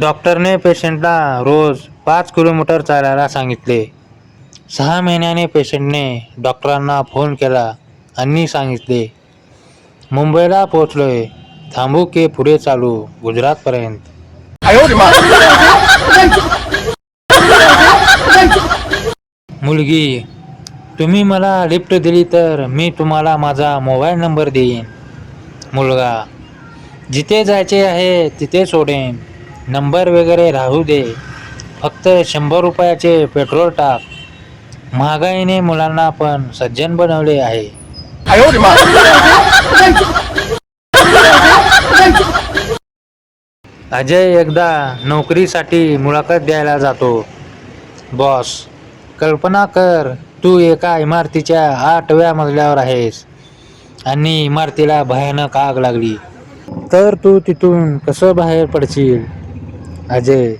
डॉक्टरने पेशंटला रोज पाच किलोमीटर चालायला सांगितले. सहा महिन्याने पेशंटने डॉक्टरांना फोन केला आणि सांगितले मुंबईला पोचलोय थांबू की पुढे चालू गुजरातपर्यंत? मुलगी तुम्ही मला लिफ्ट दिली तर मी तुम्हाला माझा मोबाईल नंबर देईन. मुलगा जिथे जायचे आहे तिथे सोडेन. नंबर वगैरे राहू दे. फक्त शंभर रुपयाचे पेट्रोल टाक. महागाईने मुलांना पण सज्जन बनवले आहे. अजय एकदा नोकरीसाठी मुलाखत द्यायला जातो. बॉस कल्पना कर तू एका इमारतीच्या आठव्या मजल्यावर आहेस. आणि इमारतीला भयानक आग लागली. तर तू तिथून कसं बाहेर पडशील? अजय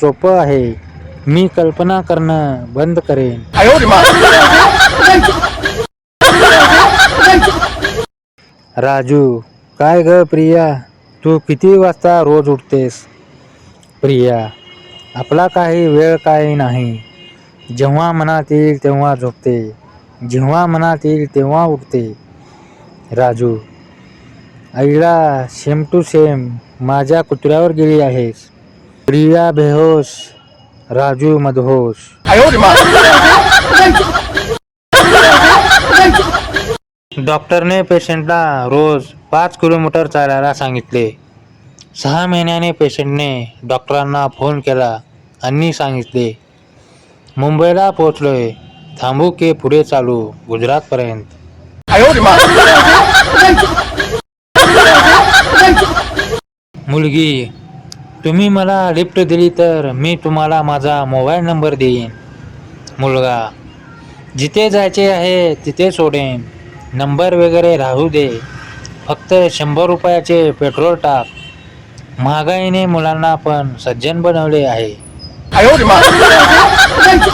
सोपं आहे. मी कल्पना करणं बंद करेन. राजू काय ग प्रिया? तू किती वाजता रोज उठतेस? प्रिया आपला काही वेळ काही नाही. जेव्हा मनात येईल तेव्हा झोपते. जेव्हा मनात येईल तेव्हा उठते. राजू आईला सेम टू सेम माझ्या कुत्र्यावर गेली आहेस. प्रिया बेहोश राजू मदहोश। डॉक्टरने पेशंटला रोज पाच किलोमीटर चालायला सांगितले. सहा महिन्याने पेशंटने डॉक्टरांना फोन केला आणि सांगितले मुंबईला पोहोचलोय. थांबू की पुढे चालू गुजरातपर्यंत? मुलगी तुम्ही मला लिफ्ट दिली तर मी तुम्हाला माझा मोबाईल नंबर देईन. मुलगा जिथे जायचे आहे तिथे सोडेन. नंबर वगैरे राहू दे. फक्त शंभर रुपयाचे पेट्रोल टाक. महागाईने मुलांना पण सज्जन बनवले आहे.